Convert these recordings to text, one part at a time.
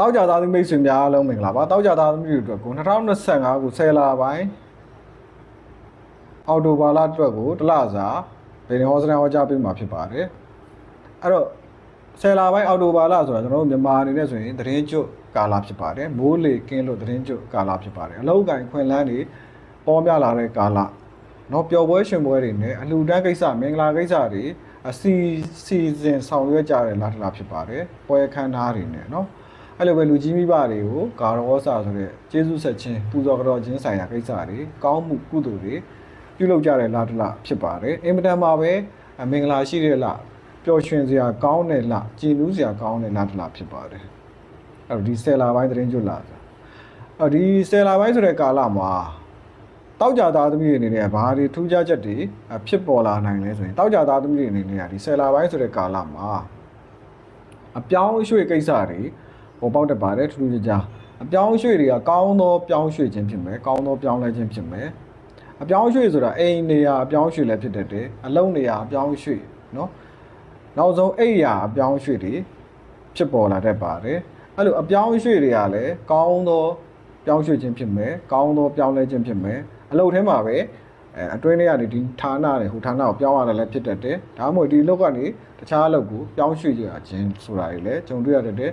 တောက်ကြသားသမီးမိတ်ဆွေများအားလုံးမင်္ဂလာပါတောက်ကြသားသမီးတွေအတွက်ကို2025ခု10လပိုင်းအော်တိုဘာလအတွက်ကိုတစ်လစာဗေဒင်ဟောစတန်ဟောကြားပေးမှာဖြစ်ပါတယ်အဲ့တော့10လပိုင်းအော်တိုဘာလဆိုတာကျွန်တော်တို့မြန်မာအနေနဲ့ဆိုရင်သတင်းကျွတ်ကာလဖြစ်ပါတယ်မိုးလေကင်းလို့သတင်းကျွတ်ကာလဖြစ်ပါတယ်အလောက်ကန်ခွင်လန်းတွေပေါ်များလာတဲ့ကာလနော်ပျော်ပွဲရှင်ပွဲတွေနဲ့အလှူဒန်းကိစ္စမင်္ဂလာကိစ္စတွေအစီစီစဉ်ဆောင်ရွက်ကြတဲ့လားတလားဖြစ်ပါတယ်ပွဲခန်းသားတွေနဲ့နော် အဲ့လိုပဲလူကြီးမိဘတွေကိုဂါရောစာဆိုတဲ့ကျေးဇူးဆက်ခြင်းပူဇော်ကြောခြင်းဆိုင်ရာကိစ္စတွေကောင်းမှုကုသိုလ်တွေပြုလုပ်ကြတဲ့လတလဖြစ်ပါတယ်အင်မတန်မှာပဲအမင်္ဂလာရှိတဲ့လပျော်ရွှင်စရာကောင်းတဲ့လကြည်နူးစရာကောင်းတဲ့လတလဖြစ်ပါတယ်အဲ့တော့ဒီဆယ်လာပိုင်းသတင်းကျွတ်လာဆိုအဲ့တော့ဒီဆယ်လာပိုင်းဆိုတဲ့ကာလမှာတောက်ကြသားသမီးတွေအနေနဲ့ဘာတွေထူးခြားချက်တွေဖြစ်ပေါ်လာနိုင်လဲဆိုရင်တောက်ကြသားသမီးတွေအနေနဲ့ကဒီဆယ်လာပိုင်းဆိုတဲ့ကာလမှာအပြောင်းအရွှေ့ကိစ္စတွေ ပေါ်ပေါက်တတ်ပါတယ်ထူးထူးခြားအပြောင်းရွှေ့တွေကကောင်းသောပြောင်းရွှေ့ခြင်းဖြစ်မယ်ကောင်းသောပြောင်းလဲခြင်းဖြစ်မယ်အပြောင်းရွှေ့ဆိုတာအိမ်နေရာအပြောင်းရွှေ့လည်းဖြစ်တတ်တယ်အလုံးနေရာအပြောင်းရွှေ့နော်နောက်ဆုံးအိရာအပြောင်းရွှေ့တွေဖြစ်ပေါ်လာတတ်ပါတယ်အဲ့လိုအပြောင်းရွှေ့တွေကလည်းကောင်းသောပြောင်းရွှေ့ခြင်းဖြစ်မယ်ကောင်းသောပြောင်းလဲခြင်းဖြစ်မယ်အလုပ်ထဲမှာပဲအဲအတွင်းထဲကနေဒီဌာနတွေဟိုဌာနကိုပြောင်းရတာလည်းဖြစ်တတ်တယ်ဒါမှမဟုတ်ဒီအလုပ်ကနေတခြားအလုပ်ကိုပြောင်းရွှေ့ကြခြင်းဆိုတာတွေလည်းကြုံတွေ့ရတတ်တယ်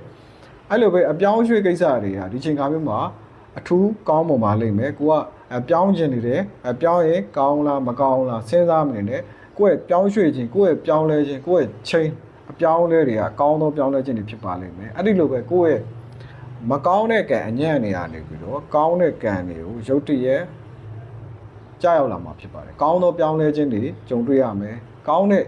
အဲ့လိုပဲအပြောင်းရွှေ့ကိစ္စတွေကဒီချိန်ခါမျိုးမှာအထူးကောင်းပုံပါလိမ့်မယ်ကိုကအပြောင်းခြင်းနေတယ်အပြောင်းရင်ကောင်းလားမကောင်းလားစဉ်းစားမနေနဲ့ကိုယ့်ရဲ့ပြောင်းရွှေ့ခြင်းကိုယ့်ရဲ့ပြောင်းလဲခြင်းကိုယ့်ရဲ့ချိန်အပြောင်းလဲတွေကကောင်းသောပြောင်းလဲခြင်းတွေဖြစ်ပါလိမ့်မယ်အဲ့ဒီလိုပဲကိုယ့်ရဲ့မကောင်းတဲ့ကံအညံ့နေရနေပြီးတော့ကောင်းတဲ့ကံတွေကိုရုတ်တရက်ကြောက်ရောက်လာမှာဖြစ်ပါတယ်ကောင်းသောပြောင်းလဲခြင်းတွေကြုံတွေ့ရမယ်ကောင်းတဲ့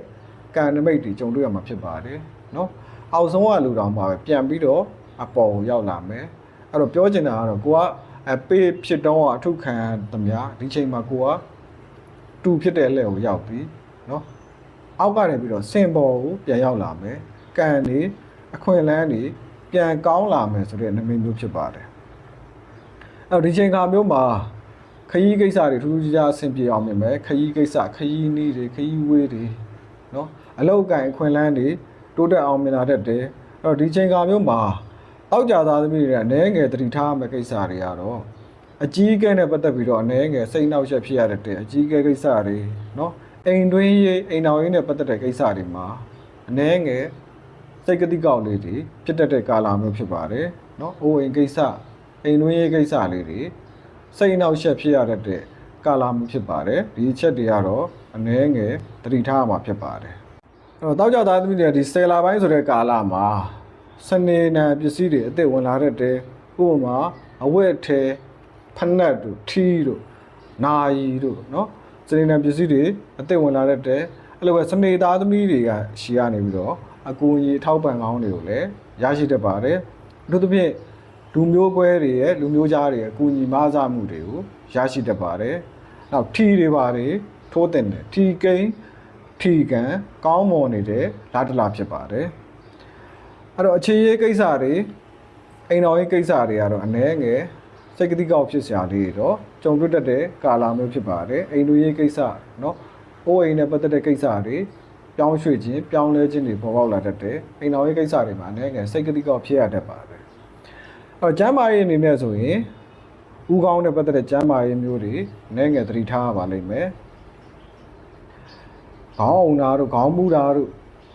ကံနမိတ်တွေကြုံတွေ့ရမှာဖြစ်ပါတယ်နော်အောက်ဆုံးကလူတော်မှာပဲပြန်ပြီးတော့ အပေါ်ကိုရောက်လာမယ်အဲ့တော့ပြောချင်တာကတော့ကိုကအပေးဖြစ်တော့အထုခံသမျှဒီချိန်မှာကိုကတူဖြစ်တဲ့လက်ကိုရောက်ပြီเนาะအောက်ကနေပြီးတော့စင်ပေါ်ကိုပြန်ရောက်လာမယ်ကံနေအခွင့်အလန်းနေပြန်ကောင်းလာမယ်ဆိုတဲ့နမိတ်မျိုးဖြစ်ပါတယ်အဲ့တော့ဒီချိန်ခါမျိုးမှာခရီးကိစ္စတွေထူးထူးခြားခြားအဆင်ပြေအောင်မြင်မယ်ခရီးကိစ္စခရီးနည်းတွေခရီးဝေးတွေเนาะအလောက်ကန်အခွင့်အလန်းတွေတိုးတက်အောင်မြင်လာတတ်တယ်အဲ့တော့ဒီချိန်ခါမျိုးမှာ တောက်ကြသားသမီးတွေကအနှဲငယ်တတိထားမဲ့ကိစ္စတွေကတော့အကြီးအကဲနဲ့ပတ်သက်ပြီးတော့အနှဲငယ်စိတ်နှောက်ယှက်ဖြစ်ရတဲ့အကြီးအကဲကိစ္စတွေနော်အိမ်တွင်းရေးအိမ်တော်ရေးနဲ့ပတ်သက်တဲ့ကိစ္စတွေမှာအနှဲငယ်စိတ်ကတိကောက်လေးတွေဖြစ်တတ်တဲ့ကာလမျိုးဖြစ်ပါတယ်နော်အိုအိမ်ကိစ္စအိမ်တွင်းရေးကိစ္စလေးတွေစိတ်နှောက်ယှက်ဖြစ်ရတဲ့ကာလမျိုးဖြစ်ပါတယ်ဒီအချက်တွေကတော့အနှဲငယ်တတိထားမှာဖြစ်ပါတယ်အဲ့တော့တောက်ကြသားသမီးတွေကဒီဆယ်လာပိုင်းဆိုတဲ့ကာလမှာ စနေနံပစ္စည်းတွေအစ်စ်ဝင်လာတဲ့တဲဥပမာအဝတ်ထဲဖက်နက်တို့ထီးတို့နာယီတို့เนาะစနေနံပစ္စည်းတွေအစ်စ်ဝင်လာတဲ့တဲအဲ့လိုပဲစနေသားသမီးတွေကရှီကနေပြီးတော့အကူအညီအထောက်ပံ့ကောင်းတွေကိုလည်းရရှိတတ်ပါတယ်အထူးသဖြင့်လူမျိုးကွဲတွေရဲ့လူမျိုးကြားတွေရဲ့အကူအညီမဆာမှုတွေကိုရရှိတတ်ပါတယ်နောက်ထီးတွေပါတယ်ထိုးတင်တယ်ထီးကိန်းထီးကန်ကောင်းမွန်နေတဲ့လာတလာဖြစ်ပါတယ် အဲ့တော့အခြေရေးကိစ္စတွေအိမ်တော်ရေးကိစ္စတွေကတော့အနည်းငယ်စိတ်ကတိကောက်ဖြစ်စရာလေးတော့ကြုံတွေ့တတ်တဲ့ကာလမျိုးဖြစ်ပါတယ်အိမ်လူရေးကိစ္စเนาะအိုးအိမ်နဲ့ပတ်သက်တဲ့ကိစ္စတွေပြောင်းရွှေ့ခြင်းပြောင်းလဲခြင်းတွေပေါ်ပေါက်လာတတ်တယ်အိမ်တော်ရေးကိစ္စတွေမှာအနည်းငယ်စိတ်ကတိကောက်ဖြစ်ရတတ်ပါတယ်အဲ့တော့ကျမ်းမာရေးအနေနဲ့ဆိုရင်ဥကောင်းနဲ့ပတ်သက်တဲ့ကျမ်းမာရေးမျိုးတွေအနည်းငယ်သတိထားရပါလိမ့်မယ်ခေါင်းအုံတာတို့ခေါင်းမူတာတို့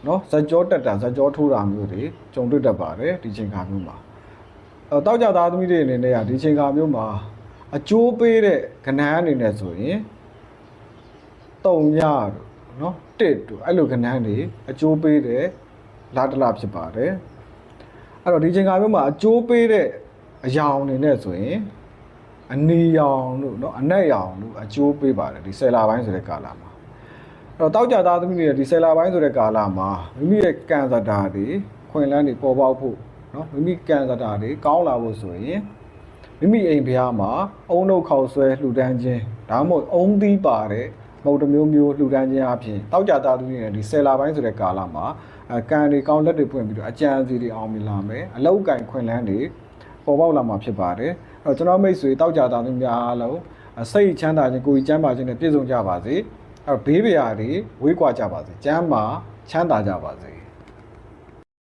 နော်ဇက်ကြောတက်တာဇက်ကြောထိုးတာမျိုးတွေကြုံတွေ့တတ်ပါတယ်ဒီချိန်ခါမျိုးမှာအဲတောက်ကြသားသမီးတွေအနေနဲ့ကဒီချိန်ခါမျိုးမှာအကျိုးပေးတဲ့ကဏ္ဍအနေနဲ့ဆိုရင်တုံရတို့နော်တစ်တို့အဲ့လိုကဏ္ဍတွေအကျိုးပေးတဲ့လာတလာဖြစ်ပါတယ်အဲ့တော့ဒီချိန်ခါမျိုးမှာအကျိုးပေးတဲ့အယောင်အနေနဲ့ဆိုရင်အနီရောင်တို့နော်အနက်ရောင်တို့အကျိုးပေးပါတယ်ဒီဆယ်လာပိုင်းဆိုတဲ့ကာလမှာအဲ့ တော့တောက်ကြသားသမီးတွေဒီဆယ်လာပိုင်းဆိုတဲ့ကာလမှာမိမိရဲ့ကန်စတာတွေခွင်လန်းတွေပေါ်ပေါက်ဖို့နော်မိမိကန်စတာတွေကောင်းလာဖို့ဆိုရင်မိမိအိမ်ဘုရားမှာအုံနှုတ်ခေါက်ဆွဲလှူဒန်းခြင်းဒါမှမဟုတ်အုံသီးပါတဲ့မုတ်တမျိုးမျိုးလှူဒန်းခြင်းအပြင်တောက်ကြသားသူတွေဒီဆယ်လာပိုင်းဆိုတဲ့ကာလမှာအကန်တွေကောင်းလက်တွေပွင့်ပြီးတော့အကြံစီတွေအောင်မြင်လာမယ်အလောက်ကင်ခွင်လန်းတွေပေါ်ပေါက်လာမှာဖြစ်ပါတယ်အဲ့တော့ကျွန်တော်မိတ်ဆွေတောက်ကြသားသူများအားလုံးစိတ်ချမ်းသာခြင်းကိုယ်ကြီးချမ်းသာခြင်းနဲ့ပြည့်စုံကြပါစေ။ အဲ့တော့ဘေးပရာတွေဝေးကွာကြပါစေကျမ်းမာချမ်းသာကြပါစေ